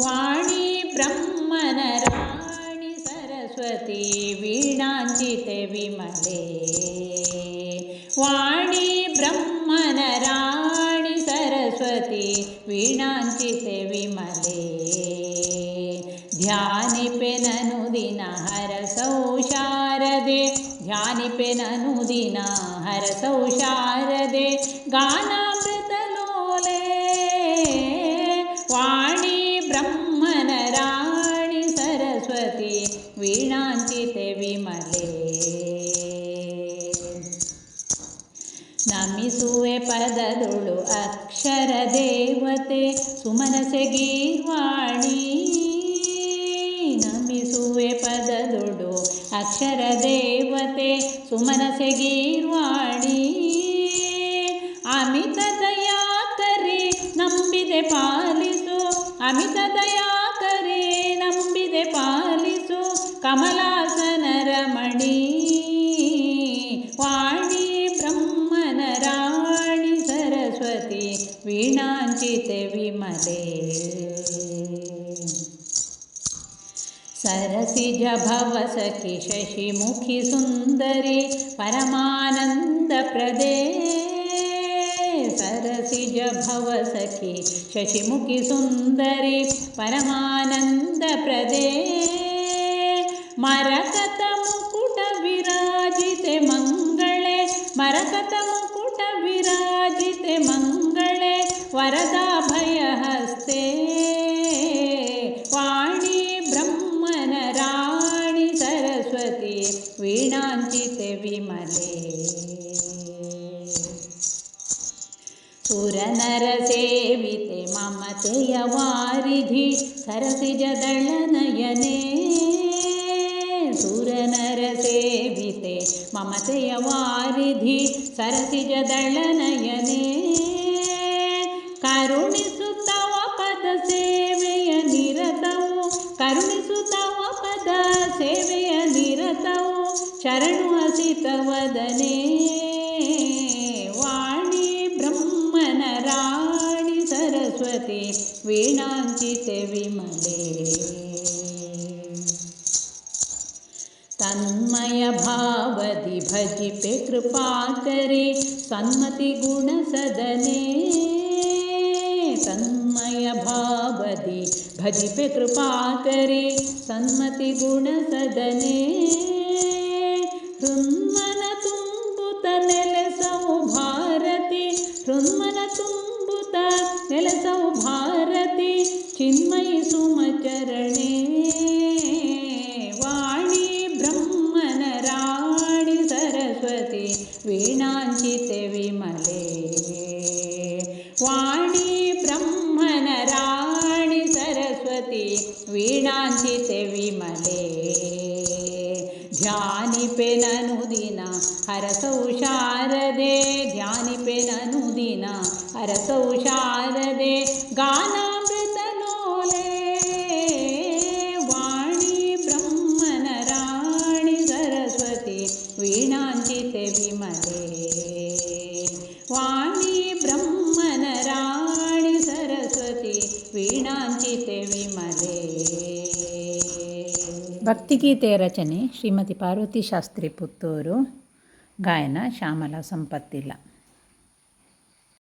ವಾಣಿ ಬ್ರಹ್ಮನ ರಾಣಿ ಸರಸ್ವತಿ ವೀಣಾಂಚಿತ ವಿಮಲೆ. ವಾಣಿ ಬ್ರಹ್ಮನ ರಾಣಿ ಸರಸ್ವತಿ ವೀಣಾಂಚಿತ ವಿಮಲೆ. ಧ್ಯಾನಿ ಧ್ಯಾನಿಪೆನನು ದಿನ ಹರ ಧ್ಯಾನಿ ಧ್ಯಾನಿಪೆನನು ದಿನ ಹರ ಸೌಶಾರದೆ, ಗಾನಾಮೃತ ಲೋಲೆ. ವಾಣಿ ನಮಿಸುವೆ ಪದದೊಳು ಅಕ್ಷರ ದೇವತೆ ಸುಮನಸೆ ಗೀರ್ವಾಣಿ ನಮಿಸುವೆ ಪದದೊಡು ಅಕ್ಷರ ದೇವತೆ ಸುಮನಸೆ ಗೀರ್ವಾಣಿ ಅಮಿತ ದಯಾಕರಿ ನಂಬಿದೆ ಪಾಲಿಸು, ಅಮಿತ ದಯಾಕರಿ ನಂಬಿದೆ ಪಾಲಿಸು ಕಮಲಾಸನ ರಮಣಿ सरसिज भवसखि शशिमुखि सुन्दरि परमानन्दप्रदे प्रदे सरसि शशिमुखि सुन्दरि परमानन्दप्रदे मरकतमुकुट विराजिते मङ्गले मरकतमुकुट विराजिते मङ्गले वरदा वीणाञ्चिते विमले सुरनरसेविते ममतेय वारिधि सरसिजदळनयने सुरनरसेविते ममतेय वारिधि सरसिजदळनयने करणसितवदने वाणी ब्रह्मनराणि सरस्वती वीणाञ्चिते विमले। तन्मयभावदि भजिपे कृपाकरे सन्मतिगुणसदने तन्मयभावदि भजिपे कृपाकरे सन्मतिगुणसदने ौभारति चिन्मयि सुमचरणे। वाणी ब्रह्मनराणि सरस्वती वीणाञ्चिते ध्यानि पे ननुदिना शारदे ध्यानि पे ननुदिना शारदे गाना ಭಕ್ತಿಗೀತೆಯ ರಚನೆ ಶ್ರೀಮತಿ ಪಾರ್ವತಿ ಶಾಸ್ತ್ರಿ ಪುತ್ತೂರು. ಗಾಯನ ಶ್ಯಾಮಲ ಸಂಪತ್ತಿಲ್ಲ.